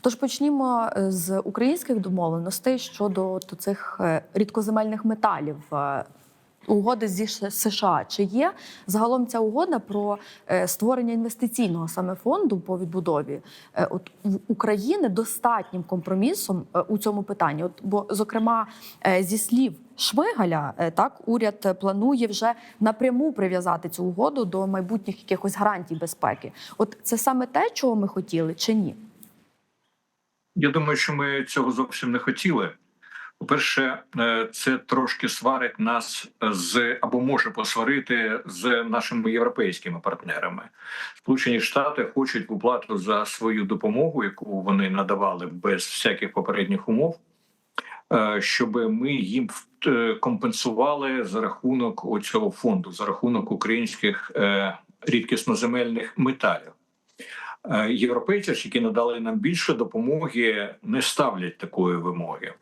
Тож почнімо е, з українських домовленостей щодо цих е, рідкоземельних металів. е, Угоди зі США чи є загалом ця угода про створення інвестиційного саме фонду по відбудові от в України достатнім компромісом у цьому питанні? От бо зокрема зі слів Шмигаля, е, так уряд планує вже напряму прив'язати цю угоду до майбутніх якихось гарантій безпеки. От це саме те, чого ми хотіли, чи ні? Я думаю, що ми цього зовсім не хотіли. По-перше, е, це трошки сварить нас з або може посварити з нашими європейськими партнерами. Сполучені Штати хочуть в уплату за свою допомогу, яку вони надавали без всяких попередніх умов, е, щоб ми їм е, компенсували за рахунок цього фонду, за рахунок українських рідкісноземельних металів. Е, Європейці, ж, які надали нам більше допомоги, не ставлять такої вимоги.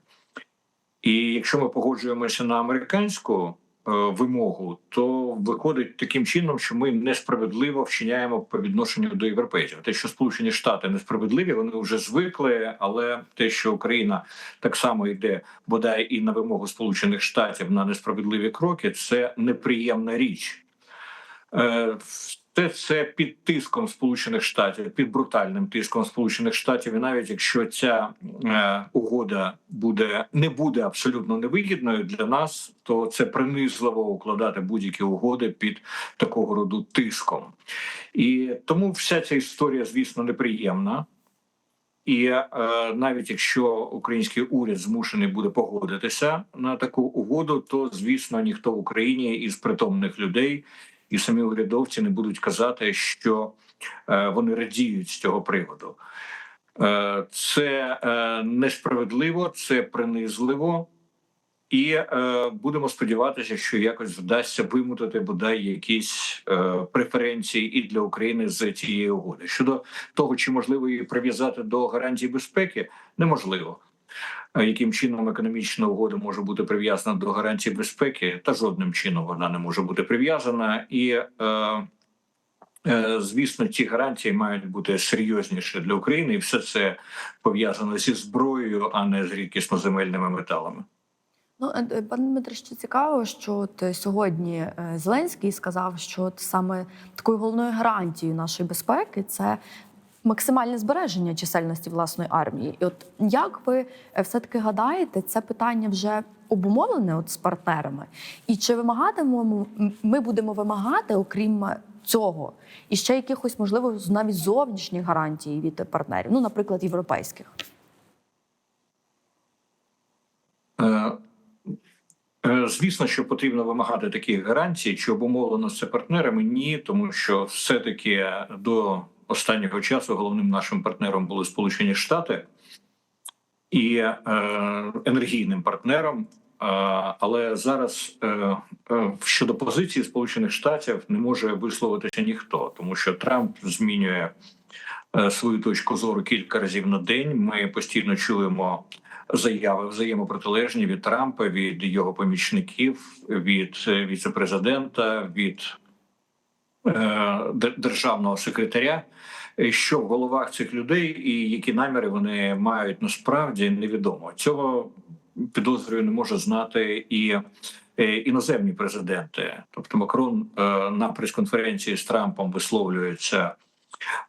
І якщо ми погоджуємося на американську е, вимогу, то виходить таким чином, що ми несправедливо вчиняємо по відношенню до європейців. Те, що Сполучені Штати несправедливі, вони вже звикли. Але те, що Україна так само йде бодай і на вимогу Сполучених Штатів на несправедливі кроки, це неприємна річ. Е, Це, це під тиском Сполучених Штатів, під брутальним тиском Сполучених Штатів. І навіть якщо ця е, угода буде не буде абсолютно невигідною для нас, то це принизливо укладати будь-які угоди під такого роду тиском. І тому вся ця історія, звісно, неприємна. І е, навіть якщо український уряд змушений буде погодитися на таку угоду, то звісно ніхто в Україні із притомних людей і самі урядовці не будуть казати, що е, вони радіють з цього приводу. Е, це е, несправедливо, це принизливо, і будемо сподіватися, що якось вдасться вимутити бодай якісь преференції і для України з цієї угоди. Щодо того, чи можливо її прив'язати до гарантій безпеки, неможливо. Яким чином економічна угода може бути прив'язана до гарантій безпеки, та жодним чином вона не може бути прив'язана, і е, е, звісно, ці гарантії мають бути серйозніші для України, і все це пов'язано зі зброєю, а не з рідкісноземельними металами. Ну, е, пане Дмитре, ще цікаво, що от е, сьогодні Зеленський сказав, що от саме такою головною гарантією нашої безпеки це максимальне збереження чисельності власної армії. І от як ви е, все-таки гадаєте, це питання вже обумовлене от з партнерами? І чи вимагатимемо ми будемо вимагати, окрім е, цього, і ще якихось можливо навіть зовнішніх гарантій від партнерів, ну, наприклад, європейських? Е, Звісно, що потрібно вимагати таких гарантій, чи обумовлено це партнерами? Ні, тому що все-таки до останнього часу головним нашим партнером були Сполучені Штати і е, енергійним партнером. Е, але зараз е, щодо позиції Сполучених Штатів не може висловитися ніхто, тому що Трамп змінює свою точку зору кілька разів на день. Ми постійно чуємо заяви взаємопротилежні від Трампа, від його помічників, від віцепрезидента, від державного секретаря. Е, Що в головах цих людей і які наміри вони мають насправді невідомо. Цього підозрюю не може знати і е, іноземні президенти. Тобто Макрон е, на прес-конференції з Трампом висловлюється е,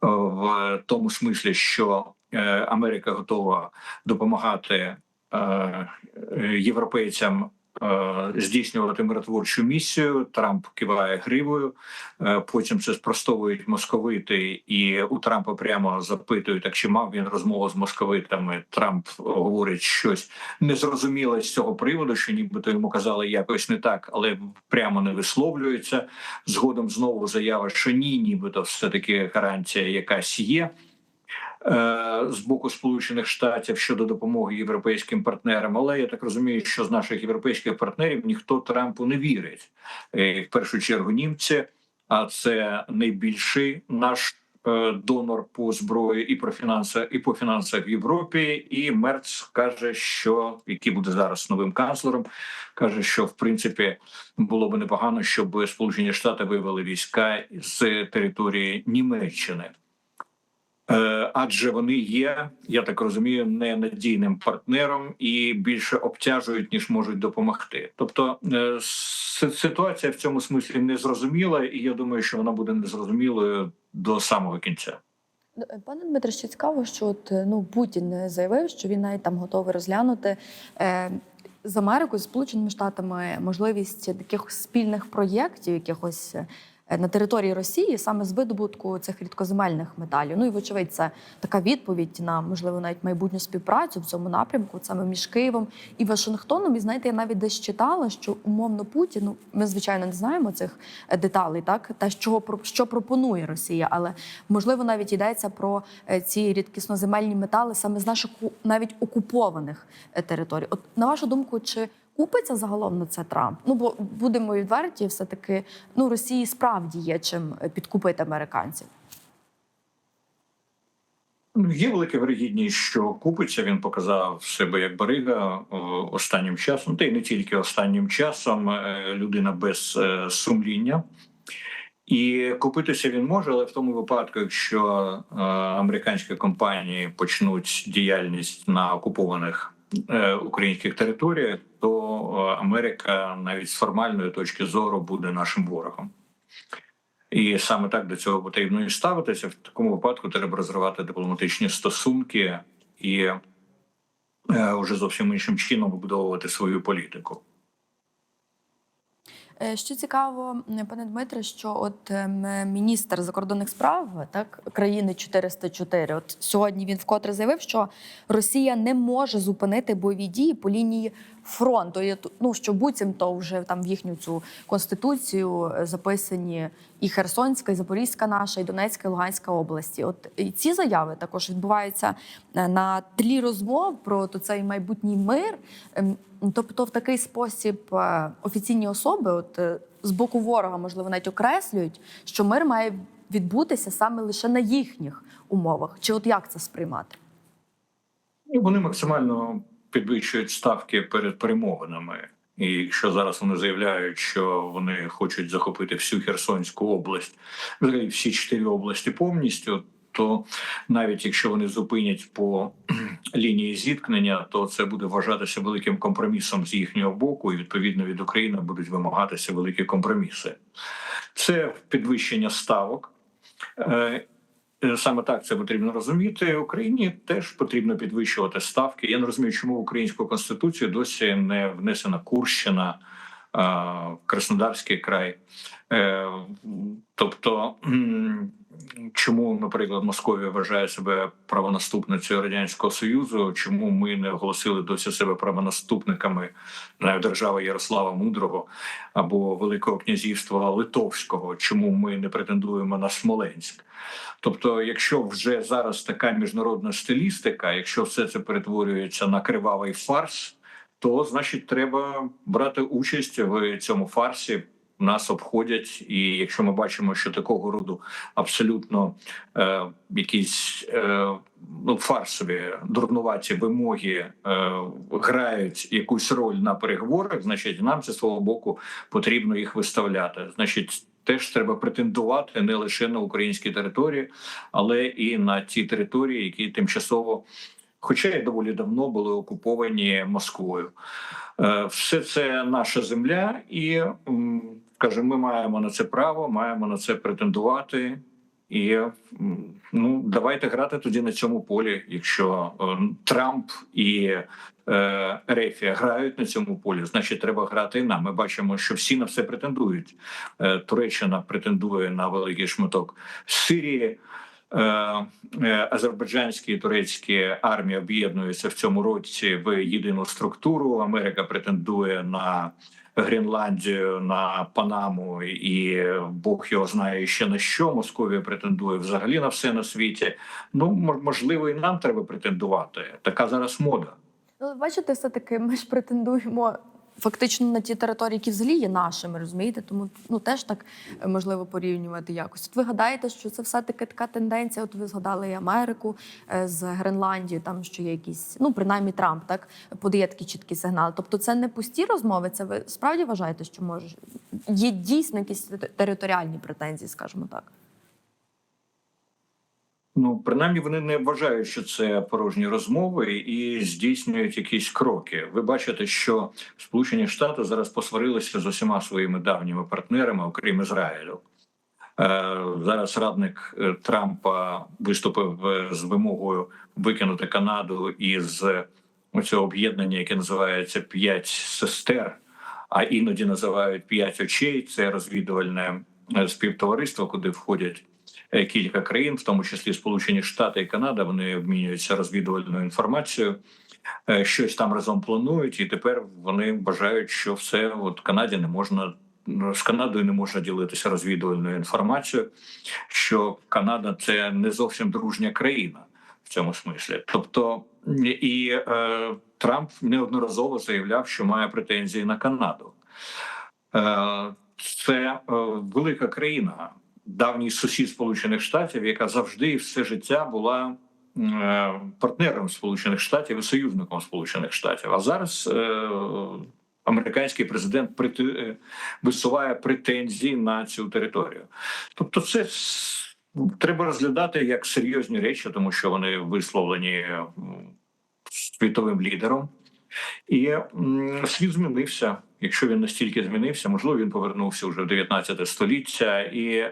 в тому смислі, що е, Америка готова допомагати е, е, європейцям е, здійснювати миротворчу місію. Трамп киває гривою. Е, Потім це спростовують московити, і у Трампа прямо запитують, так чи мав він розмову з московитами. Трамп говорить щось незрозуміле з цього приводу, що нібито йому казали якось не так, але прямо не висловлюється. Згодом знову заява, що ні, нібито все таки гарантія якась є. Е, З боку Сполучених Штатів щодо допомоги європейським партнерам, але я так розумію, що з наших європейських партнерів ніхто Трампу не вірить. Е, В першу чергу німці, а це найбільший наш е, донор по зброї і про фінанси, і по фінансах в Європі. І Мерц каже, що який буде зараз новим канцлером, каже, що в принципі було б непогано, щоб Сполучені Штати вивели війська з території Німеччини. Е, адже вони є, я так розумію, ненадійним партнером і більше обтяжують ніж можуть допомогти. Тобто е, ситуація в цьому смислі незрозуміла, і я думаю, що вона буде незрозумілою до самого кінця. Пане Дмитре, ще цікаво, що от, е, ну, Путін заявив, що він навіть там готовий розглянути е, з Америкою, з Сполученими Штатами можливість таких спільних проєктів, якихось на території Росії, саме з видобутку цих рідкоземельних металів. Ну і вочевидь, це така відповідь на можливо навіть майбутню співпрацю в цьому напрямку, саме між Києвом і Вашингтоном. І знаєте, я навіть десь читала, що умовно Путін, ну ми звичайно не знаємо цих е, деталей, так та що що пропонує Росія, але можливо навіть йдеться про е, ці рідкісноземельні метали саме з наших навіть окупованих е, територій. От на вашу думку, чи купиться загалом на це Трамп? Ну бо будемо відверті, все таки ну Росії справді є чим е, підкупити американців. Ну, Є велика вирогідність, що купиться. Він показав себе як барига останнім часом, та й не тільки останнім часом. е, Людина без е, сумління. І купитися він може, але в тому випадку, якщо е, американські компанії почнуть діяльність на окупованих е, українських територіях, то е, Америка навіть з формальної точки зору буде нашим ворогом. І саме так до цього потрібно і ставитися. В такому випадку треба розривати дипломатичні стосунки і е, вже зовсім іншим чином вибудовувати свою політику. Е, Що цікаво, пане Дмитре, що от ем, міністр закордонних справ так країни 404, От сьогодні він вкотре заявив, що Росія не може зупинити бойові дії по лінії фронту. Ну що буцімто вже там в їхню цю конституцію е, записані і Херсонська, і Запорізька наша, і Донецька, і Луганська області. От і ці заяви також відбуваються е, на тлі розмов про то цей майбутній мир. Ем, Тобто, в такий спосіб е, офіційні особи, от з боку ворога, можливо, навіть окреслюють, що мир має відбутися саме лише на їхніх умовах. Чи от як це сприймати? І вони максимально підвищують ставки перед перемовинами. І якщо зараз вони заявляють, що вони хочуть захопити всю Херсонську область, взагалі всі чотири області повністю, то навіть якщо вони зупинять по лінії зіткнення, то це буде вважатися великим компромісом з їхнього боку, і відповідно від України будуть вимагатися великі компроміси. Це підвищення ставок. Е, Е, Саме так це потрібно розуміти. Україні теж потрібно підвищувати ставки. Я не розумію, чому в українську конституцію досі не внесена Курщина, в Краснодарський край. Е, Тобто, чому, наприклад, Московія вважає себе правонаступницею радянського союзу? Чому ми не оголосили досі себе правонаступниками навіть держави Ярослава Мудрого або Великого князівства Литовського? Чому ми не претендуємо на Смоленськ? Тобто, якщо вже зараз така міжнародна стилістика, якщо все це перетворюється на кривавий фарс, то значить треба брати участь в цьому фарсі. Нас обходять, і якщо ми бачимо, що такого роду абсолютно е, якісь е, ну фарсові дурнуваті вимоги е, грають якусь роль на переговорах, значить нам зі свого боку потрібно їх виставляти. Значить, теж треба претендувати не лише на українській території, але і на ті території, які тимчасово, хоча й доволі давно були окуповані Москвою. Е, Все це наша земля, і каже, ми маємо на це право, маємо на це претендувати. І ну давайте грати тоді на цьому полі. Якщо е, Трамп і е, Рефія грають на цьому полі, значить треба грати і нам. Ми бачимо, що всі на все претендують. Е, Туреччина претендує на великий шматок Сирії. Е, е, Азербайджанські і турецькі армії об'єднуються в цьому році в єдину структуру. Америка претендує на Гренландію, на Панаму, і Бог його знає ще на що. Московія претендує взагалі на все на світі. Ну мож- можливо, і нам треба претендувати. Така зараз мода. Ну, бачите, все таки ми ж претендуємо. Фактично на ті території, які взагалі є нашими, розумієте, тому ну теж так е, можливо порівнювати якось. От ви гадаєте, що це все таки така тенденція? От ви згадали і Америку е, з Гренландією, там що є якісь, ну принаймні Трамп так подає такі чіткі сигнали. Тобто, це не пусті розмови. Це ви справді вважаєте, що може є дійсно якісь територіальні претензії, скажімо так. Ну, принаймні, вони не вважають, що це порожні розмови і здійснюють якісь кроки. Ви бачите, що Сполучені Штати зараз посварилися з усіма своїми давніми партнерами, окрім Ізраїлю. Е, Зараз радник е, Трампа виступив е, з вимогою викинути Канаду із цього об'єднання, яке називається П'ять сестер, а іноді називають п'ять очей. Це розвідувальне співтовариство, куди входять кілька країн, в тому числі Сполучені Штати і Канада. Вони обмінюються розвідувальною інформацією. е, Щось там разом планують, і тепер вони вважають, що все от Канаді не можна ну, з Канадою не можна ділитися розвідувальною інформацією, що Канада це не зовсім дружня країна в цьому смислі. Тобто і е, Трамп неодноразово заявляв, що має претензії на Канаду. Е, це е, велика країна, давній сусід Сполучених Штатів, яка завжди і все життя була е, партнером Сполучених Штатів і союзником Сполучених Штатів. А зараз е, американський президент е, висуває претензії на цю територію. Тобто, це треба розглядати як серйозні речі, тому що вони висловлені світовим лідером. І світ змінився. Якщо він настільки змінився, можливо, він повернувся вже в 19 століття, і е,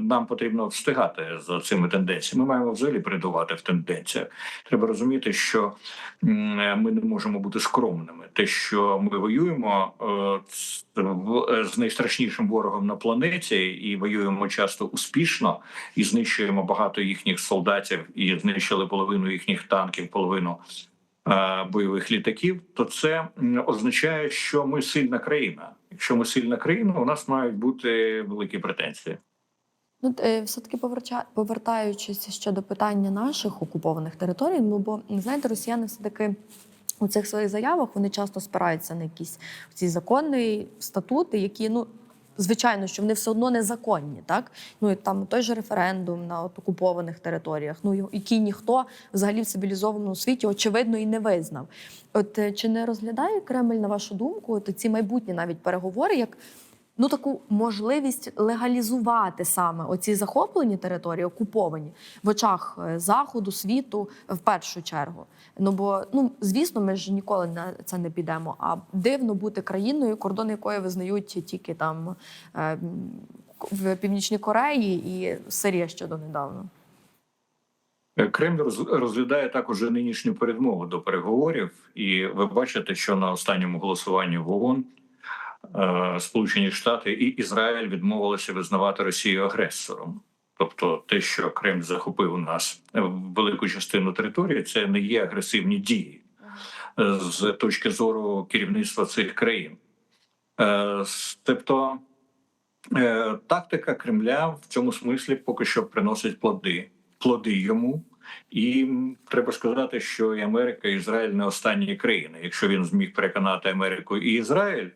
нам потрібно встигати за цими тенденціями. Ми маємо взагалі передувати в тенденціях. Треба розуміти, що ми не можемо бути скромними. Те, що ми воюємо е, в- з найстрашнішим ворогом на планеті, і воюємо часто успішно, і знищуємо багато їхніх солдатів, і знищили половину їхніх танків, половину е, бойових літаків, то це означає, що ми сильна країна. Якщо ми сильна країна, у нас мають бути великі претензії. Ну, е, все-таки повертаючись ще до питання наших окупованих територій, ну бо знаєте, росіяни все-таки у цих своїх заявах вони часто спираються на якісь ці закони, статути, які ну. Звичайно, що вони все одно незаконні, так ну і там той же референдум на от окупованих територіях, ну який ніхто взагалі в цивілізованому світі очевидно і не визнав. От е, чи не розглядає Кремль, на вашу думку, от ці майбутні навіть переговори, як ну таку можливість легалізувати саме оці захоплені території, окуповані в очах е, заходу, світу в першу чергу. Ну бо ну звісно, ми ж ніколи на це не підемо. А дивно бути країною, кордони якої визнають тільки там е, в Північній Кореї і Сирія ще донедавна. Е, Кремль розглядає також нинішню передмову до переговорів, і ви бачите, що на останньому голосуванні в ООН Сполучені Штати і Ізраїль відмовилися визнавати Росію агресором. Тобто, те, що Кремль захопив у нас е, велику частину території, це не є агресивні дії е, з точки зору керівництва цих країн. Е, Тобто е, тактика Кремля в цьому смислі поки що приносить плоди, плоди йому. І треба сказати, що і Америка, і Ізраїль не останні країни. Якщо він зміг переконати Америку і Ізраїль,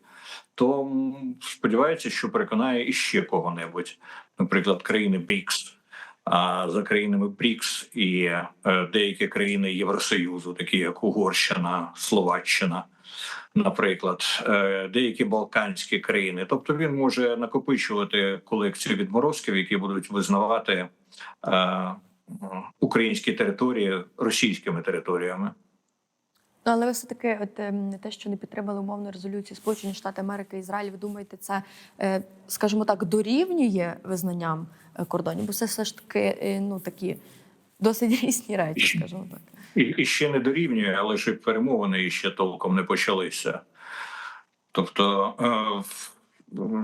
то м, сподівається, що переконає іще кого-небудь, наприклад, країни БРІКС. А за країнами БРІКС і е, деякі країни Євросоюзу, такі як Угорщина, Словаччина, наприклад, е, деякі балканські країни. Тобто він може накопичувати колекцію відморозків, які будуть визнавати е, українські території російськими територіями. Ну, але ви все таки, от ем, те, що не підтримали умовну резолюцію Сполучені Штати Америки, Ізраїль, ви думаєте, це, е, скажімо так, дорівнює визнанням е, кордонів? Бо це все ж таки е, ну такі досить різні речі, скажімо так. І, і ще не дорівнює, але ж і перемовини ще толком не почалися. Тобто,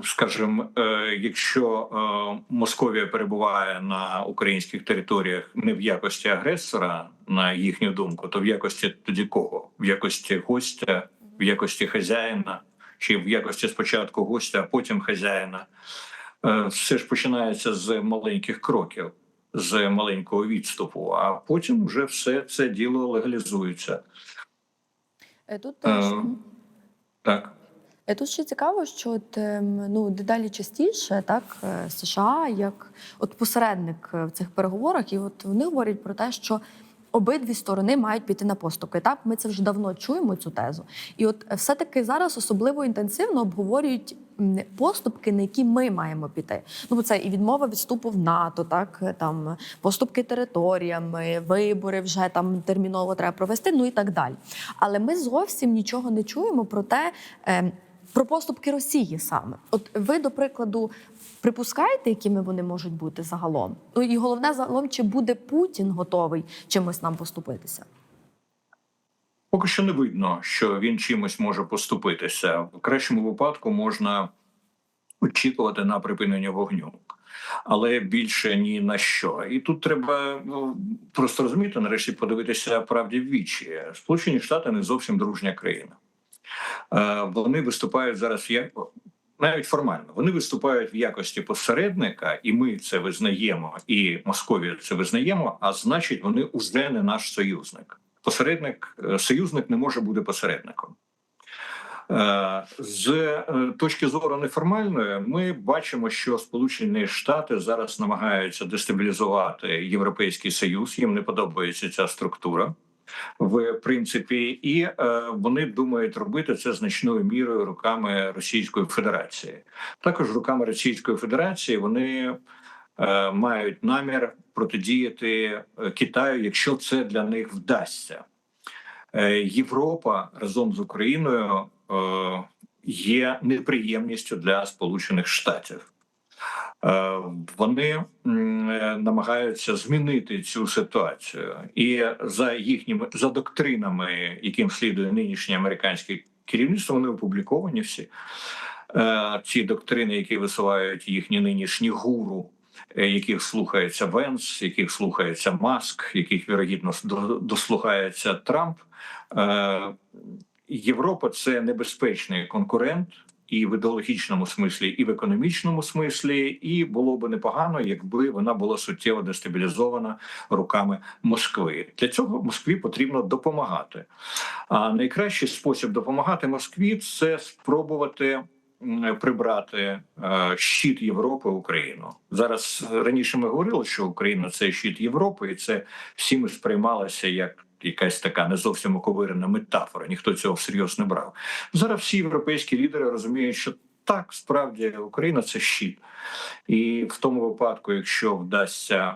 скажімо, е, якщо е, Московія перебуває на українських територіях не в якості агресора, на їхню думку, то в якості тоді кого? В якості гостя, в якості хазяїна, чи в якості спочатку гостя, а потім хазяїна. Е, Все ж починається з маленьких кроків, з маленького відступу, а потім вже все це діло легалізується. Тут теж Так. Е, Тут ще цікаво, що от, ем, ну, дедалі частіше так, е, США як от посередник е, в цих переговорах, і от вони говорять про те, що обидві сторони мають піти на поступки. Так, ми це вже давно чуємо цю тезу. І от все-таки зараз особливо інтенсивно обговорюють поступки, на які ми маємо піти. Ну, бо це і відмова від вступу в НАТО, так там поступки територіями, вибори вже там терміново треба провести, ну і так далі. Але ми зовсім нічого не чуємо про те. Про поступки Росії саме, от ви до прикладу припускаєте, якими вони можуть бути загалом? Ну і головне загалом, чи буде Путін готовий чимось нам поступитися? Поки що не видно, що він чимось може поступитися. В кращому випадку можна очікувати на припинення вогню, але більше ні на що. І тут треба ну, просто розуміти, нарешті подивитися правді в вічі. Сполучені Штати не зовсім дружня країна. Е, Вони виступають зараз як навіть формально. Вони виступають в якості посередника, і ми це визнаємо, і Московія це визнаємо. А значить, вони вже не наш союзник. Посередник, е, союзник не може бути посередником. Е, З точки зору неформальної, ми бачимо, що Сполучені Штати зараз намагаються дестабілізувати Європейський Союз. Їм не подобається ця структура. В принципі, і е, вони думають робити це значною мірою руками Російської Федерації. Також руками Російської Федерації вони е, мають намір протидіяти е, Китаю, якщо це для них вдасться. Е, Європа разом з Україною е, є неприємністю для Сполучених Штатів. Е, Вони е, намагаються змінити цю ситуацію, і за їхніми за доктринами, яким слідує нинішнє американське керівництво, вони опубліковані всі Е, ці доктрини, які висувають їхні нинішні гуру. Яких слухається Венс, яких слухається Маск, яких вірогідно дослухається Трамп. Європа це небезпечний конкурент і в ідеологічному смислі, і в економічному смислі. І було би непогано, якби вона була суттєво дестабілізована руками Москви. Для цього Москві потрібно допомагати. А найкращий спосіб допомагати Москві це спробувати. Прибрати е, щит Європи Україну зараз. Раніше ми говорили, що Україна це щит Європи, і це всіми сприймалося як якась така не зовсім оковирена метафора. Ніхто цього всерйоз не брав. Зараз всі європейські лідери розуміють, що так справді Україна це щит, і в тому випадку, якщо вдасться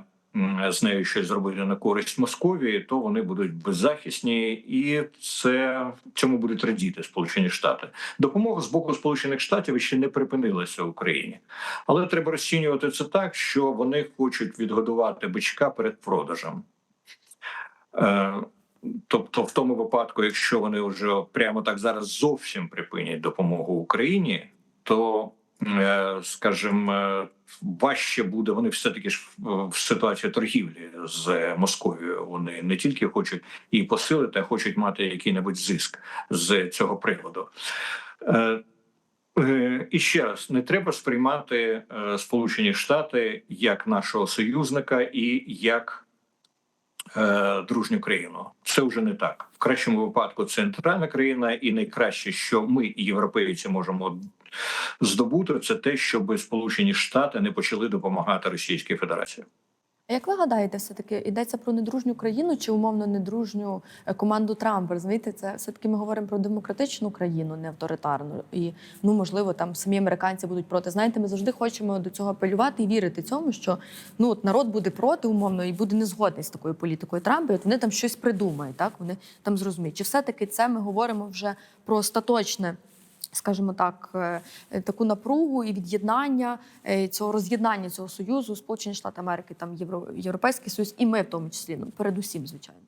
з нею щось зробити на користь Московії, то вони будуть беззахисні, і це цьому будуть радіти Сполучені Штати. Допомога з боку Сполучених Штатів ще не припинилася Україні, але треба розцінювати це так, що вони хочуть відгодувати бичка перед продажем. Е, Тобто, в тому випадку, якщо вони вже прямо так зараз зовсім припинять допомогу Україні, то е, скажімо, е, важче буде. Вони все таки ж в- ситуації торгівлі з Московією. Вони не тільки хочуть її посилити, а хочуть мати який-небудь зиск з цього приводу. І ще раз не треба сприймати Сполучені Штати як нашого союзника і як дружню країну. Це вже не так. В кращому випадку це нейтральна країна, і найкраще, що ми, європейці, можемо здобути, це те, щоб Сполучені Штати не почали допомагати Російській Федерації. Як ви гадаєте, все таки йдеться про недружню країну чи умовно недружню е, команду Трампа? Розумієте, це все таки ми говоримо про демократичну країну, не авторитарну. І ну можливо, там самі американці будуть проти. Знаєте, ми завжди хочемо до цього апелювати і вірити цьому, що ну от народ буде проти умовно і буде не згодний з такою політикою Трампа. І от вони там щось придумають. Так вони там зрозуміють. Чи все таки це ми говоримо вже про остаточне? Скажімо так, е, таку напругу і від'єднання е, цього роз'єднання цього союзу, Сполучені Штати Америки, там Євро, Європейський Союз, і ми в тому числі, ну передусім, звичайно.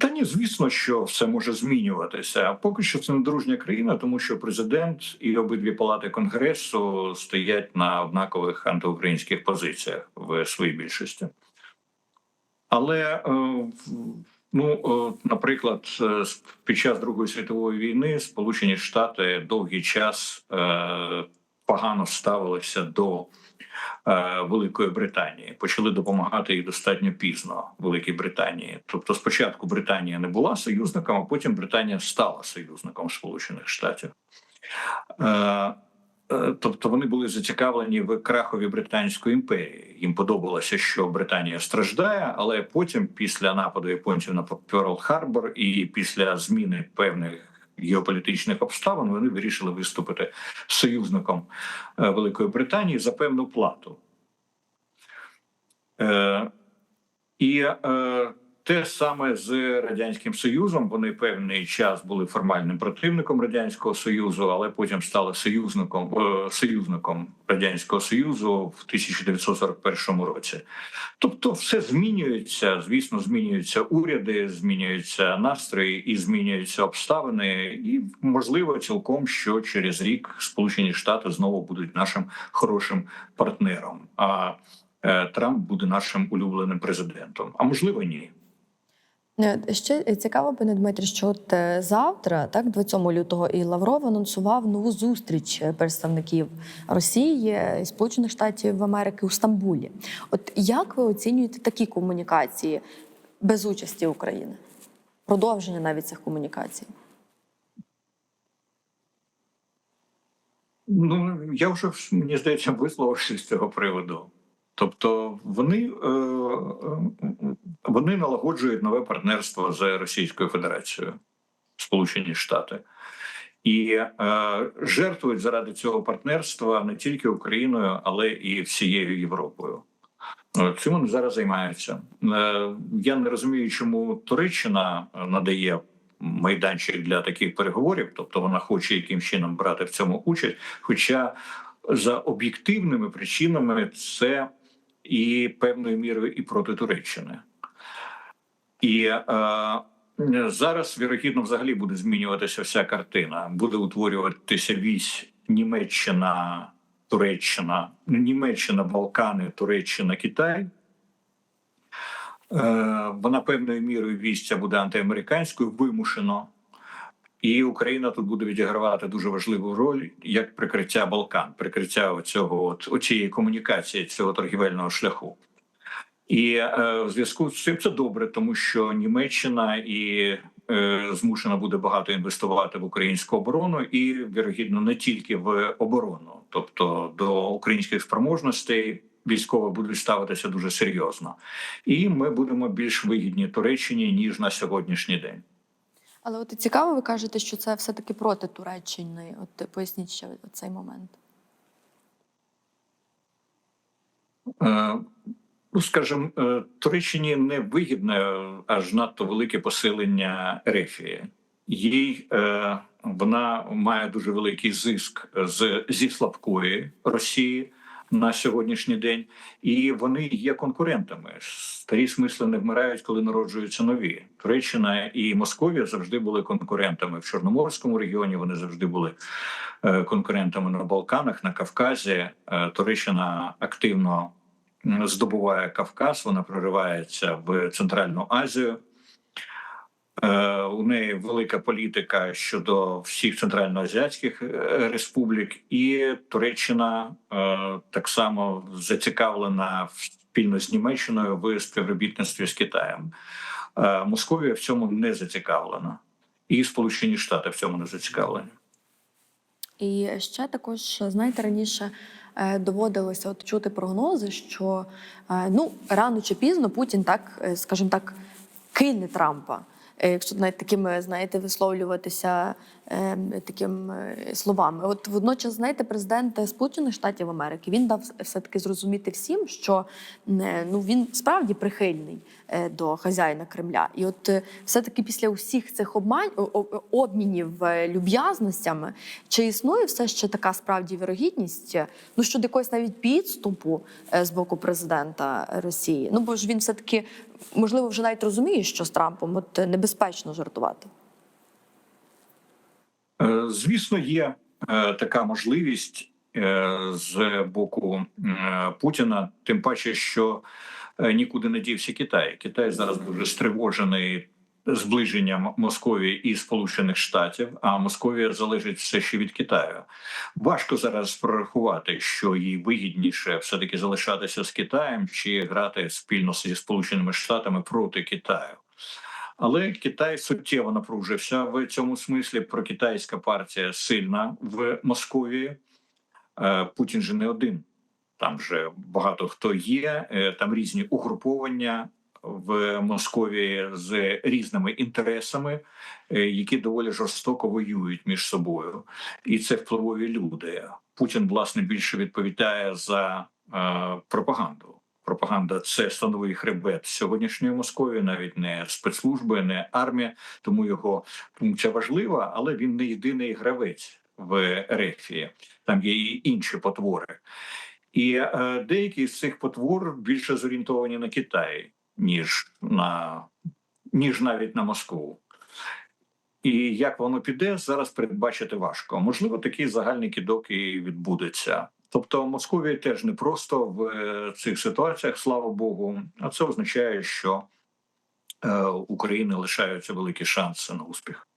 Та ні, звісно, що все може змінюватися. А поки що це не дружня країна, тому що президент і обидві палати конгресу стоять на однакових антиукраїнських позиціях в своїй більшості. Але е, ну, е, наприклад, е, під час Другої світової війни Сполучені Штати довгий час е, погано ставилися до Великої Британії, почали допомагати їй достатньо пізно Великій Британії. Тобто, спочатку Британія не була союзником, а потім Британія стала союзником Сполучених Штатів. Е, Тобто вони були зацікавлені в крахові Британської імперії. Їм подобалося, що Британія страждає, але потім, після нападу японців на Перл Харбор і після зміни певних геополітичних обставин, вони вирішили виступити союзником е, Великої Британії за певну плату. Е, І е, те саме з радянським союзом. Вони певний час були формальним противником радянського союзу, але потім стали союзником е, союзником радянського союзу в 1941 році. Тобто, все змінюється. Звісно, змінюються уряди, змінюються настрої і змінюються обставини. І можливо, цілком що через рік Сполучені Штати знову будуть нашим хорошим партнером. А е, Трамп буде нашим улюбленим президентом. А можливо, ні. Е, Ще цікаво, пане Дмитрі, що от е, завтра, так, 27 лютого, і Лавров анонсував нову зустріч е, представників Росії і Сполучених Штатів Америки у Стамбулі. От як ви оцінюєте такі комунікації без участі України? Продовження навіть цих комунікацій? Ну я вже мені здається висловився з цього приводу. Тобто вони, е, е, вони налагоджують нове партнерство з Російською Федерацією, Сполучені Штати, і е, жертвують заради цього партнерства не тільки Україною, але і всією Європою. Цим вони зараз займаються. Я не розумію, чому Туреччина надає майданчик для таких переговорів, тобто вона хоче яким чином брати в цьому участь. Хоча за об'єктивними причинами це і певною мірою і проти Туреччини. І е, зараз, вірогідно, взагалі буде змінюватися вся картина. Буде утворюватися вісь Німеччина, Туреччина, Німеччина, Балкани, Туреччина, Китай. Е, Вона певною мірою вість буде антиамериканською, вимушено. І Україна тут буде відігравати дуже важливу роль як прикриття Балкан, прикриття цього от оцієї комунікації, цього торгівельного шляху. І е, в зв'язку з цим це добре, тому що Німеччина і е, змушена буде багато інвестувати в українську оборону, і вірогідно не тільки в оборону, тобто до українських спроможностей. Військові будуть ставитися дуже серйозно, і ми будемо більш вигідні Туреччині ніж на сьогоднішній день. Але от цікаво, ви кажете, що це все-таки проти Туреччини. От поясніть ще цей момент. Е, Ну, скажімо, е, Туреччині не вигідне аж надто велике посилення Ерефії. Їй е, вона має дуже великий зиск з зі слабкої Росії на сьогоднішній день, і вони є конкурентами. Старі смисли не вмирають, коли народжуються нові. Туреччина і Московія завжди були конкурентами в Чорноморському регіоні. Вони завжди були е, конкурентами на Балканах, на Кавказі. Е, Туреччина активно здобуває Кавказ, вона проривається в Центральну Азію. Е, У неї велика політика щодо всіх центральноазіатських е, республік, і Туреччина е, так само зацікавлена спільно з Німеччиною в співробітництві з Китаєм. Московія в цьому не зацікавлена, і Сполучені Штати в цьому не зацікавлені. І ще також, знаєте, раніше доводилося от чути прогнози, що ну рано чи пізно Путін так, скажімо так, кине Трампа. Е, Якщо навіть такими, знаєте, висловлюватися е, таким е, словами, от водночас, знаєте, президент Сполучених Штатів Америки він дав все таки зрозуміти всім, що е, ну він справді прихильний до хазяїна Кремля, і от е, все таки після усіх цих обмань о- о- обмінів люб'язностями, чи існує все ще така справді вірогідність, ну щодо якогось навіть підступу з боку президента Росії? Ну бо ж він все таки можливо вже навіть розуміє, що з Трампом от е, небезпечно жартувати. Е, Звісно, є е, така можливість з боку Путіна, тим паче, що нікуди не дівся Китай. Китай зараз дуже стривожений зближенням Московії і Сполучених Штатів, а Московія залежить все ще від Китаю. Важко зараз прорахувати, що їй вигідніше все таки залишатися з Китаєм чи грати спільно зі Сполученими Штатами проти Китаю. Але Китай суттєво напружився в цьому смислі. Прокитайська партія сильна в Московії. е, Путін же не один. Там же багато хто є, е, там різні угруповання в Московії з різними інтересами, е, які доволі жорстоко воюють між собою, і це впливові люди. Путін власне більше відповідає за е, пропаганду. Пропаганда це становий хребет сьогоднішньої Московії, навіть не спецслужби, не армія. Тому його функція важлива, але він не єдиний гравець в Ерефії. Там є і інші потвори. І е, деякі з цих потвор більше зорієнтовані на Китай, ніж на ніж навіть на Москву. І як воно піде, зараз передбачити важко. Можливо, такий загальний кидок і відбудеться. Тобто Московія теж не просто в е, цих ситуаціях, слава Богу. А це означає, що е, України лишаються великі шанси на успіх.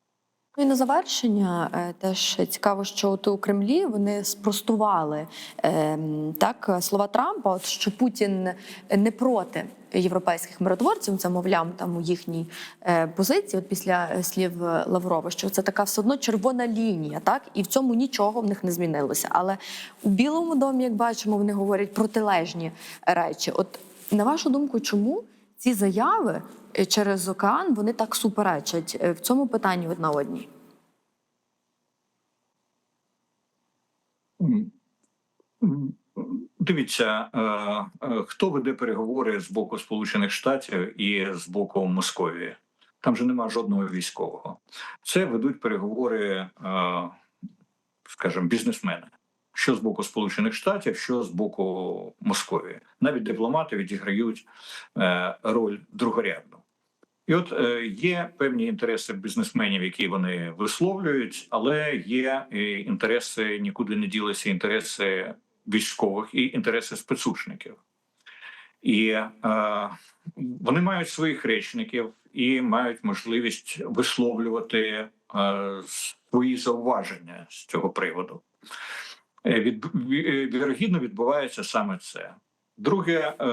Ну і на завершення е, теж цікаво, що от у Кремлі вони спростували ем, так слова Трампа, от що Путін не проти європейських миротворців. Це мовляв там у їхній е, позиції. От після слів Лаврова, що це така все одно червона лінія, так і в цьому нічого в них не змінилося. Але у Білому домі, як бачимо, вони говорять протилежні речі. От на вашу думку, чому ці заяви е, через океан вони так суперечать е, в цьому питанні одна одній? М, Дивіться, е, е, хто веде переговори з боку Сполучених Штатів і з боку Московії. Там же нема жодного військового. Це ведуть переговори, е, скажімо, бізнесмени. Що з боку Сполучених Штатів, що з боку Московії. Навіть дипломати відіграють роль другорядну. І от є певні інтереси бізнесменів, які вони висловлюють, але є інтереси нікуди не ділися інтереси військових і інтереси спецучників. І е, вони мають своїх речників і мають можливість висловлювати е, свої зауваження з цього приводу. Е, Від, ві- вірогідно відбувається саме це. Друге, е,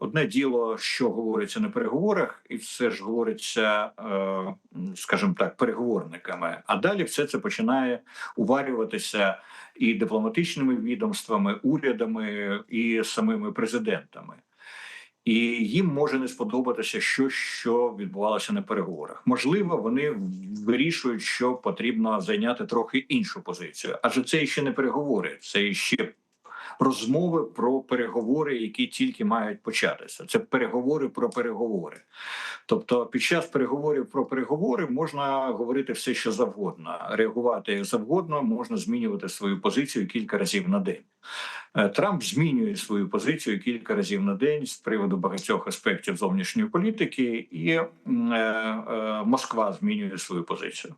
одне діло, що говориться на переговорах, і все ж говориться, е, скажімо так, переговорниками. А далі все це починає уварюватися і дипломатичними відомствами, урядами, і самими президентами. І їм може не сподобатися щось, що відбувалося на переговорах. Можливо, вони вирішують, що потрібно зайняти трохи іншу позицію, адже це ще не переговори, це ще розмови про переговори, які тільки мають початися. Це переговори про переговори. Тобто, під час переговорів про переговори можна говорити все, що завгодно, реагувати як завгодно, можна змінювати свою позицію кілька разів на день. Е, Трамп змінює свою позицію кілька разів на день з приводу багатьох аспектів зовнішньої політики, і е, е, Москва змінює свою позицію.